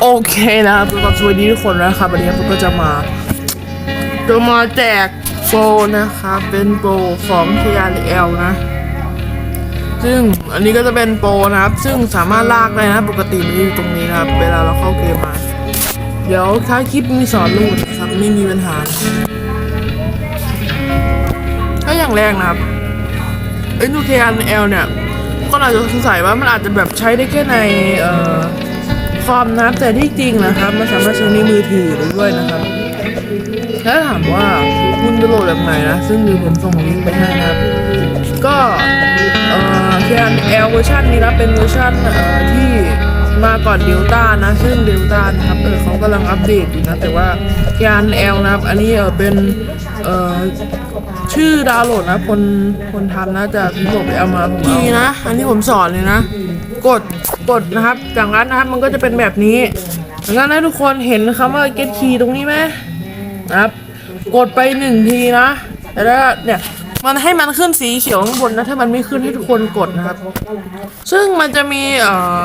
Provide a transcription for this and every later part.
โอเคนะครับก็สวัสดีทุกคนนะครับวันนี้ผมก็จะมาจะมาแจกโปรนะครับเป็นโปรของ TRL นะ ซึ่งอันนี้ก็จะเป็นโปรนะครับ ซึ่งสามารถลากได้นะ ปกติมันอยู่ตรงนี้นะครับ เวลาเราเข้าเกมมา เดี๋ยวท้ายคลิปมีสอนรูดนะครับไม่มีปัญหาก็อย่างแรกนะครับ NUKNL เนี่ยก็อาจจะสงสัยว่ามันอาจจะแบบใช้ได้แค่ในเอ่อ คอมนับแต่ที่จริงนะครับมันสามารถใช้ในมือถือได้ด้วยนะครับ แล้วถามว่าคุณจะโหลดแบบไหนนะ ซึ่งเดี๋ยวผมส่งลิงก์ไปให้นะครับ ก็เอ่อ KNL เวอร์ชันนี้นะเป็นเวอร์ชันเอ่อที่มาก่อนเดลต้านะ ซึ่งเดลต้านะครับเออเขากำลังอัปเดตอยู่นะ แต่ว่า KNL นะครับ อันนี้เออเป็นเอ่อ ชื่อดาวโหลดนะ คนคนทำนะจะพิมพ์ไปเอามาผมเอานะ อันนี้ผมสอนเลยนะ กดกดนะครับ จากนั้นนะครับมันก็จะเป็นแบบนี้จากนั้นนะทุกคนเห็นคำว่า get key ตรงนี้ไหมนะครับ กดไปหนึ่งทีนะแล้วเนี่ยมันให้มันขึ้นสีเขียวข้างบนนะถ้ามันไม่ขึ้นให้ทุกคนกดนะครับ ซึ่งมันจะมีเอ่อ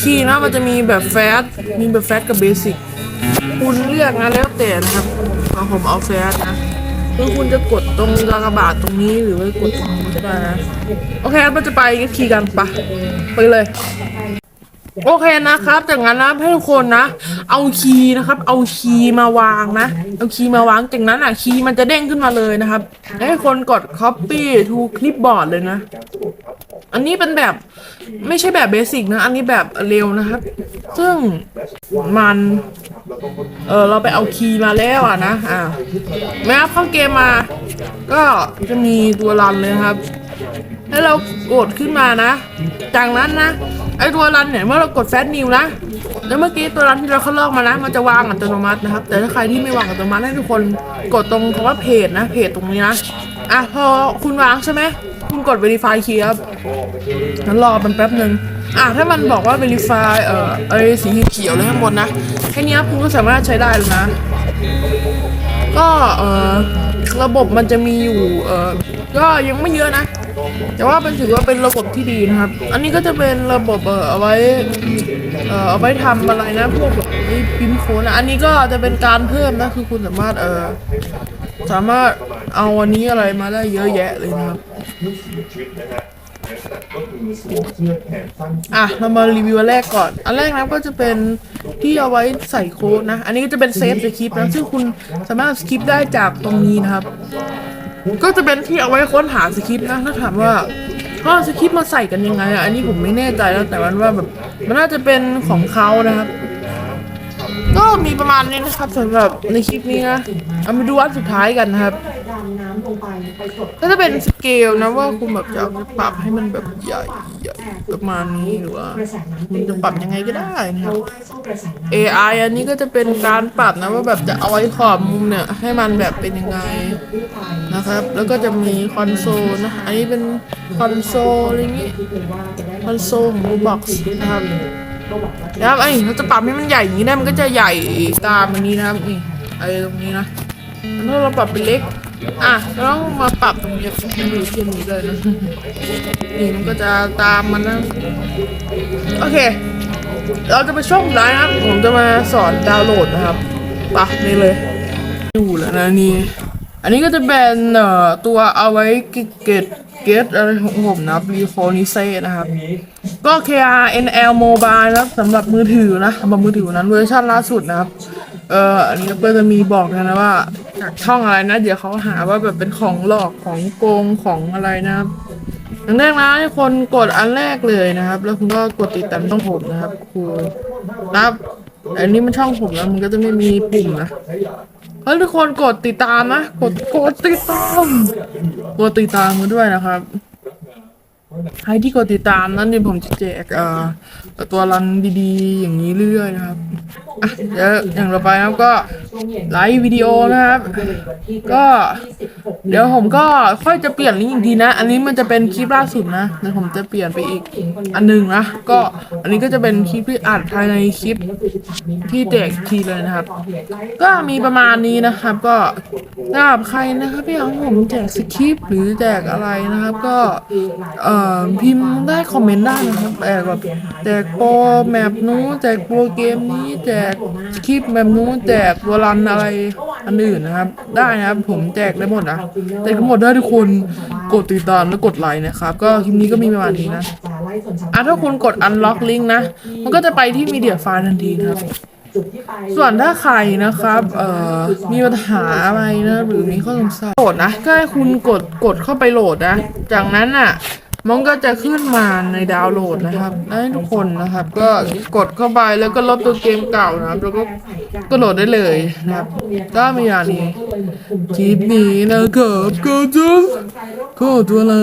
คีย์นะมันจะมีแบบแฟตมีแบบแฟตกับเบสิกคุณเลือกนะแล้วแต่นะครับเอาผมเอาแฟตนะ คือคุณจะกดตรงกากบาทตรงนี้หรือว่ากดตรงนี้ก็ได้นะโอเคมันจะไปคีย์กันปะไปเลย โอเคนะครับจากนั้นนะให้ทุกคนนะ เอาคีย์นะครับ เอาคีย์มาวางนะ เอาคีย์มาวางจากนั้นอะคีย์มันจะเด้งขึ้นมาเลยนะครับ ให้คนกด copy to clipboard เลยนะ อันนี้เป็นแบบไม่ใช่แบบเบสิกนะ อันนี้แบบเร็วนะครับ ซึ่งมัน เออเราไปเอาคีย์มาแล้วอะนะอ่าแม้เข้าเกมมา ก็จะมีตัวรันเลยครับให้เรากดขึ้นมานะ จากนั้นนะไอตัวรันเนี่ยเมื่อเรากดแฟตนิวนะ แล้วเมื่อกี้ตัวรันที่เราเข้าลอกมานะ มันจะวางอัตโนมัตินะครับ แต่ถ้าใครที่ไม่วางอัตโนมัติให้ทุกคนกดตรงคำว่าเพจนะเพจตรงนี้นะอะพอคุณวางใช่ไหมคุณกด verify key ครับงั้นรอมันแป๊บหนึ่ง อะถ้ามันบอกว่า verify เอ่อไอสีเขียวเลยข้างบนนะแค่นี้คุณก็สามารถใช้ได้แล้วนะ ก็เอ่อระบบมันจะมีอยู่เอ่อก็ยังไม่เยอะนะ แต่ว่าเป็นถือว่าเป็นระบบที่ดีนะครับ อันนี้ก็จะเป็นระบบเอ่อเอาไว้เอ่อเอาไว้ทำอะไรนะพวกแบบไอ้พิมพ์โค้ดนะอันนี้ก็จะเป็นการเพิ่มนะคือคุณสามารถเอ่อสามารถเอาอันนี้อะไรมาได้เยอะแยะเลยนะครับ อะเรามารีวิวอันแรกก่อน อันแรกนะก็จะเป็นที่เอาไว้ใส่โค้ดนะ อันนี้ก็จะเป็นเซฟสคริปต์นะซึ่งคุณสามารถสคริปต์ได้จากตรงนี้นะครับ ก็จะเป็นที่เอาไว้ค้นหาสคริปต์นะถ้าถามว่าเขาสคริปต์มาใส่กันยังไงอะอันนี้ผมไม่แน่ใจแล้วแต่วันว่าแบบมันน่าจะเป็นของเขานะครับ ก็มีประมาณนี้นะครับสำหรับในคลิปนี้นะเอามาดูอันสุดท้ายกันนะครับ ดำน้ำลงไปไปกดก็จะเป็นสเกลนะว่าคุณแบบจะปรับให้มันแบบใหญ่ใหญ่ประมาณนี้หรือว่ากระแสน้ำมันจะปรับยังไงก็ได้นะเพครับราะว่าช่องกระแสน้ำ AI อันนี้ก็จะเป็นการปรับนะว่าแบบจะเอาไว้ขอบมุมเนี่ยให้มันแบบเป็นยังไงกู้ภัยนะครับ แล้วก็จะมีคอนโซลนะ อันนี้เป็นคอนโซลอะไรอย่างงี้ที่คือว่าจะได้คอนโซลของ Roblox นะครับนะครับไอ้เราจะปรับให้มันใหญ่อย่างนี้ได้มันก็จะใหญ่ตามอันนี้นะครับนี่ไอ้ตรงนี้นะแล้วเราปรับเป็นเล็ก อะเราต้องมาปรับตรงนี้มันอยู่ที่นี้เลยนะนี่มันก็จะตามมันนะโอเค เราจะไปช่วงสุดท้ายนะครับผมจะมาสอนดาวน์โหลดนะครับปะนี่เลยอยู่แล้วนะนี่อันนี้ก็จะเป็นเอ่อตัวเอาไว้เก็ตเก็ตอะไรของผมนะรีโฟนิเซนะครับ ก็ KRNL Mobile นะสำหรับมือถือนะสำหรับมือถือนั้นเวอร์ชันล่าสุดนะครับ เอ่ออันนี้ก็จะมีบอกนะนะว่าจากช่องอะไรนะ เดี๋ยวเขาหาว่าแบบเป็นของหลอกของโกงของอะไรนะครับอันแรกนะให้คนกดอันแรกเลยนะครับ แล้วคุณก็กดติดตามช่องผมนะครับคือนะครับ อันนี้มันช่องผมแล้วมันก็จะไม่มีปุ่มนะเฮ้ยทุกคนกดติดตามนะกดกดติดตามกดติดตามกันด้วยนะครับ ใครที่กดติดตามนั้นเดี๋ยวผมจะแจกเอ่อตัวรันดีๆ อย่างนี้เรื่อยนะครับอะเดี๋ยวอย่างต่อไปนะครับก็ไลฟ์วิดีโอนะครับ ก็ เดี๋ยวผมก็ค่อยจะเปลี่ยนลิงก์อีกทีนะ อันนี้มันจะเป็นคลิปล่าสุดนะเดี๋ยวผมจะเปลี่ยนไปอีกอันหนึ่งนะ ก็อันนี้ก็จะเป็นคลิปที่อัดภายในคลิปที่แจกอีกทีเลยนะครับ ก็มีประมาณนี้นะครับ ก็สำหรับใครนะครับที่อยากให้ผมแจกสคริปต์หรือแจกอะไรนะครับ ก็เอ่อพิมพ์ได้คอมเมนต์ได้นะครับแจกแบบแจกโปรแมปนู้นแจกโปรเกมนี้ แจกสคริปต์แบบนู้นแจกวอลันอะไรอันอื่นนะครับ ได้นะครับ ผมแจกได้หมดนะแจกได้หมดได้ทุกคนกดติดตามและกดไลค์นะครับ ก็คลิปนี้ก็มีประมาณนี้นะอะถ้าคุณกด unlock link นะ มันก็จะไปที่ media file ทันทีนะครับส่วนถ้าใครนะครับ เอ่อ มีปัญหาอะไรนะ หรือมีข้อสงสัยโหลดนะ ก็ให้คุณกดกดเข้าไปโหลดนะ จากนั้นอะ มันก็จะขึ้นมาในดาวน์โหลดนะครับให้ทุกคนนะครับ ก็กดเข้าไปแล้วก็ลบตัวเกมเก่านะครับแล้วก็ก็โหลดได้เลยนะครับ ก็มีอย่างนี้คลิปนี้นะครับก็จะขอตัวลา